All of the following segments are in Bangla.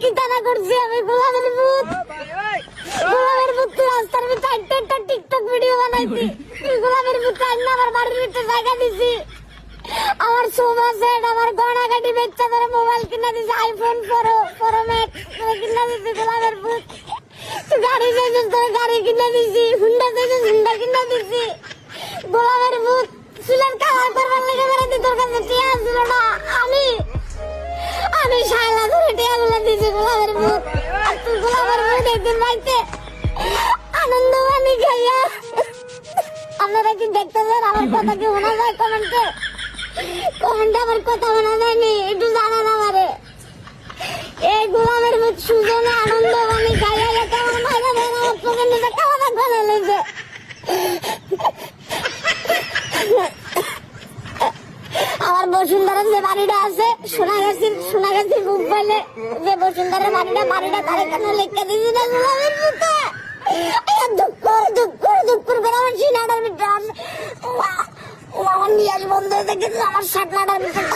কি তারা করছি আমি? গোলামের ভূত। গোলামের ভূত তুই রাস্তার ভিতরে একটা একটা টিকটক ভিডিও বানাইছি। তুই গোলামের ভূত আইন আমার বাড়ির ভিতরে জায়গা দিছি। আমার সোফা সেট আমার গয়না গাড়ি বেচা ধরে মোবাইল কিনা দিছি আইফোন প্রো প্রো ম্যাক্স কিনা দিছি গোলামের ভূত। তুই গাড়ি চাইছিস তোর গাড়ি কিনা দিছি হুন্ডা চাইছিস হুন্ডা কিনা দিছি। গোলামের ভূত, চুলের কালার করবার লেগে বেড়াতে তোর কাছে টিয়া ছিল না। আমি আমি শায়লা ধরে একদিন বাড়িতে আনন্দ বানি খাইয়া। আপনারা কি দেখতেছেন আমার কথা কি শোনা যায় কমেন্টে? কমেন্টে আমার কথা শোনা যায়নি, একটু জানান আমারে। এই গোলামের সুজনে আনন্দ বানি খাইয়া গেছে আমার মাঝে ধরে আমার চোখের নিচে কালা দাগ ফেলে লেছে আমার বসুন্ধরার যে বাড়িটা আছে, সোনাগাছির সোনাগাছির বুক পাইলে যে বসুন্ধরার বাড়িটা বাড়িটা তার এখানে লেখা দিয়েছি না গোলামের ভূতে দুঃখ দুঃখ দুঃখ করে আমার সিনাটার ভিতরে আমার নিয়াজ বন্ধ হয়ে দেখেছে, আমার সাটনাটার ভিতরে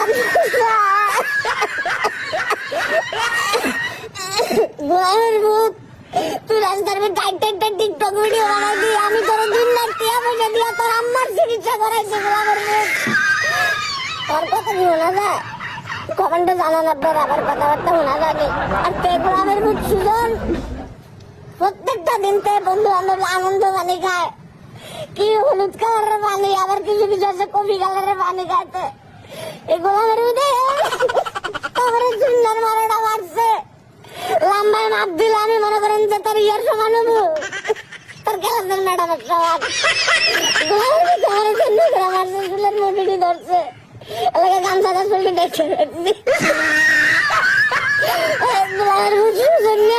গোলামের বানাইবি আমি তোর দিন রাত টিয়া পয়সা দিয়া তোর আম্মার চিকিৎসা করাইছি গোলামের ভূত। তোর কথা কি শোনা যায়? কমেন্টে জানান আপনার আবার কথাবার্তা শোনা যায়নি। আর ভূত সুজন? প্রত্যেকটা দিন তে বন্ধু বান্ধব আনন্দ পানি খায়। কি হলুদ কালারের পানি, আবার কিছু কিছু আছে কফি কালারের পানি খাইতে। গোলামের মধ্যে তারপরে সুন্দর মারাটা মারছে লম্বায় মাপ আমি মনে করেন যে তার ইয়ার সমান হব। তার ক্লাসের ম্যাডামের আমার করে মারছে চুলের মুঠিটি ধরছে গামছাটা চুলটি দেখে গোলামের বুঝি জন্য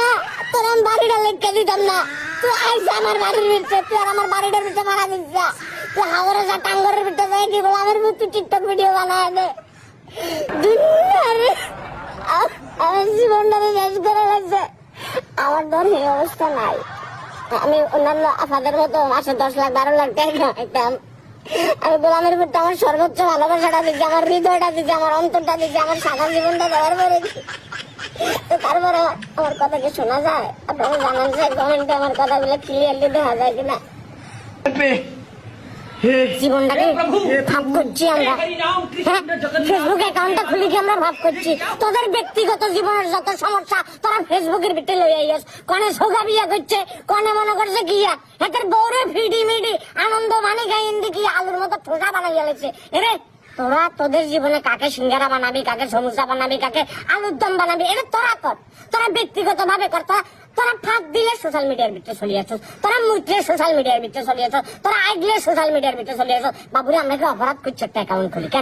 তোর আমি বাড়িটা লেখকে দিতাম না। তুই আইসা আমার বাড়ির ভিতরে, তুই আর আমার বাড়িটার ভিতরে মারা দিচ্ছ তুই হাওড়ে যা, টাঙ্গরের ভিতরে যাই, কি গোলামের মধ্যে টিকটক ভিডিও বানায় দে। দুনিয়ারে আমার জীবনটাকে শেষ করে লাগছে আমার ধর অবস্থা নাই। আমি অন্যান্য আফাদের মতো মাসে দশ লাখ, বারো লাখ টাকা আমি গোলামের প্রতি আমার সর্বোচ্চ ভালোবাসাটা দিচ্ছি আমার হৃদয়টা দিচ্ছি আমার অন্তরটা দিচ্ছি আমার সাদা জীবনটা দেওয়ার পরে তো তারপরে আমার কথা কি শোনা যায়? আপনারা জানান যে কমেন্টে আমার কথাগুলো ক্লিয়ারলি দেখা যায় কিনা? জীবনটাকে ভাব করছি আমরা। ফেসবুক অ্যাকাউন্টটা খুলে কি আমরা ভাব করছি। তোদের ব্যক্তিগত জীবনের যত সমস্যা তোরা ফেসবুকের ভিতরে কনে সোগা বিয়া করছে কনে মনে করছে গিয়া এদের বউরে ফিডি মিডি আনন্দ মানি গাই ইন্দি কি আলুর মতো ঠোসা এরে তোরা তোদের জীবনে কাকে সিঙ্গারা বানাবি কাকে সমুচা বানাবি কাকে আলুর দম বানাবি? এটা তোরা কর। তোরা ব্যক্তিগত ভাবে কর তোরা তোরা ফাঁক দিলে সোশ্যাল মিডিয়ার ভিতরে চলে আসো তোরা মুটলে সোশ্যাল মিডিয়ার ভিতরে চলে আসো তোরা আইডলে সোশ্যাল মিডিয়ার ভিতরে চলে আসো বাবুরে আমরা কি অপরাধ করছি একটা অ্যাকাউন্ট খুলি, কেন?